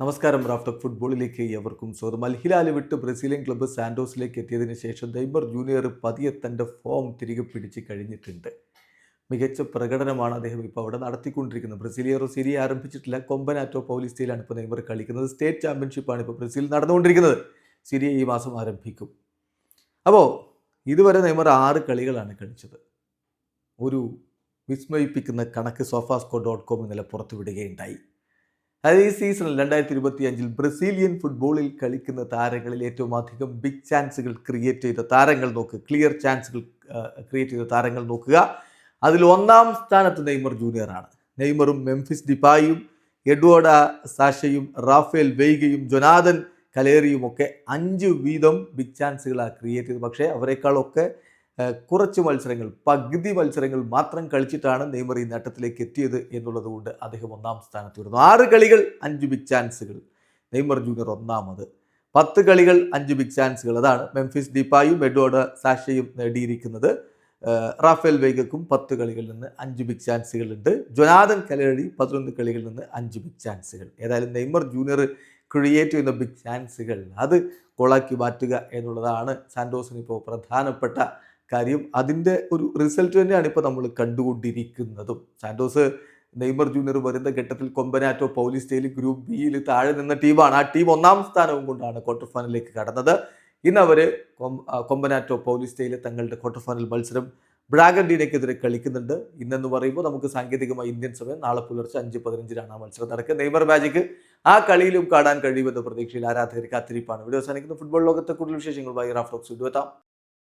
നമസ്കാരം റാഫ്റ്റർ ഫുട്ബോളിലേക്ക് എവർക്കും സ്വാഗതം. അൽ വിട്ട് ബ്രസീലിയൻ ക്ലബ്ബ് സാന്റോസിലേക്ക് എത്തിയതിന് ശേഷം നെയ്മർ ജൂനിയർ പതിയെ തന്റെ ഫോം തിരികെ പിടിച്ച് കഴിഞ്ഞിട്ടുണ്ട്. മികച്ച പ്രകടനമാണ് അദ്ദേഹം ഇപ്പോൾ അവിടെ നടത്തിക്കൊണ്ടിരിക്കുന്നത്. Brasileiro Siri ആരംഭിച്ചിട്ടില്ല. കൊമ്പനാറ്റോ പൗലിസ്റ്റയിലാണ് ഇപ്പോൾ നെയ്മർ കളിക്കുന്നത്. സ്റ്റേറ്റ് ചാമ്പ്യൻഷിപ്പാണ് ഇപ്പോൾ ബ്രസീൽ നടന്നുകൊണ്ടിരിക്കുന്നത്. സിരിയ ഈ മാസം ആരംഭിക്കും. അപ്പോൾ ഇതുവരെ നെയ്മർ ആറ് കളികളാണ് കളിച്ചത്. ഒരു വിസ്മയിപ്പിക്കുന്ന കണക്ക് സോഫാസ്കോ ഡോട്ട് കോം ഇന്നലെ പുറത്തുവിടുകയുണ്ടായി. ഈ സീസണിൽ രണ്ടായിരത്തി ഇരുപത്തി അഞ്ചിൽ ബ്രസീലിയൻ ഫുട്ബോളിൽ കളിക്കുന്ന താരങ്ങളിൽ ഏറ്റവും അധികം ബിഗ് ചാൻസുകൾ ക്രിയേറ്റ് ചെയ്ത താരങ്ങൾ നോക്കുക ക്ലിയർ ചാൻസുകൾ ക്രിയേറ്റ് ചെയ്ത താരങ്ങൾ നോക്കുക. അതിൽ ഒന്നാം സ്ഥാനത്ത് നെയ്മർ ജൂനിയറാണ് നെയ്മറും മെംഫിസ് ഡിപായും എഡ്വേർഡ സാഷയും റാഫേൽ വെയ്ഗയും ജൊനാദൻ കലേറിയും ഒക്കെ അഞ്ച് വീതം ബിഗ് ചാൻസുകളാണ് ക്രിയേറ്റ് ചെയ്തത്. പക്ഷേ അവരെക്കാളൊക്കെ കുറച്ച് മത്സരങ്ങൾ പകുതി മത്സരങ്ങൾ മാത്രം കളിച്ചിട്ടാണ് നെയ്മർ ഈ നേട്ടത്തിലേക്ക് എത്തിയത് എന്നുള്ളത് കൊണ്ട് അദ്ദേഹം ഒന്നാം സ്ഥാനത്ത് വരുന്നു. ആറ് കളികൾ അഞ്ച് ബിഗ് ചാൻസുകൾ നെയ്മർ ജൂനിയർ ഒന്നാമത്. പത്ത് കളികൾ അഞ്ച് ബിഗ് ചാൻസുകൾ അതാണ് മെംഫിസ് ഡിപ്പായും എഡ്വേർഡ് സാഷയും നേടിയിരിക്കുന്നത്. റാഫേൽ വേഗക്കും പത്ത് കളികളിൽ നിന്ന് അഞ്ച് ബിഗ് ചാൻസുകളുണ്ട് ജൊനാദൻ കലഴി പതിനൊന്ന് കളികളിൽ നിന്ന് അഞ്ച് ബിഗ് ചാൻസുകൾ ഏതായാലും നെയ്മർ ജൂനിയർ ക്രിയേറ്റ് ചെയ്യുന്ന ബിഗ് ചാൻസുകൾ അത് കൊളാക്കി മാറ്റുക എന്നുള്ളതാണ് സാന്റോസിന് ഇപ്പോൾ പ്രധാനപ്പെട്ട കാര്യം അതിന്റെ ഒരു റിസൾട്ട് തന്നെയാണ് ഇപ്പോൾ നമ്മൾ കണ്ടുകൊണ്ടിരിക്കുന്നതും. സാന്റോസ് നെയ്മർ ജൂനിയർ വരുന്ന ഘട്ടത്തിൽ കൊമ്പനാറ്റോ പൗലിസ്റ്റേൽ ഗ്രൂപ്പ് ബിയിൽ താഴെ നിന്ന ടീമാണ്. ആ ടീം ഒന്നാം സ്ഥാനവും കൊണ്ടാണ് ക്വാർട്ടർ ഫൈനലിലേക്ക് കടന്നത്. ഇന്ന് അവർ കൊമ്പനാറ്റോ പൗലിസ്റ്റേയിൽ തങ്ങളുടെ ക്വാർട്ടർ ഫൈനൽ മത്സരം ബ്രാഗൻഡീനയ്ക്കെതിരെ കളിക്കുന്നുണ്ട്. ഇന്നെന്ന് പറയുമ്പോൾ നമുക്ക് സാങ്കേതികമായി ഇന്ത്യൻ സമയം നാളെ പുലർച്ചെ അഞ്ച് പതിനഞ്ചിനാണ് ആ മത്സരം നടക്കുക നെയ്മർ മാജിക്ക് ആ കളിയിലും കാണാൻ കഴിയുമെന്ന പ്രതീക്ഷയിൽ ആരാധകർ കാത്തിരിപ്പാണ് വീഡിയോ അവസാനിക്കുന്ന. ഫുട്ബോൾ ലോകത്തെ കൂടുതൽ വിശേഷങ്ങളുമായി വൈറാഫ്ലോക്സ് എത്താം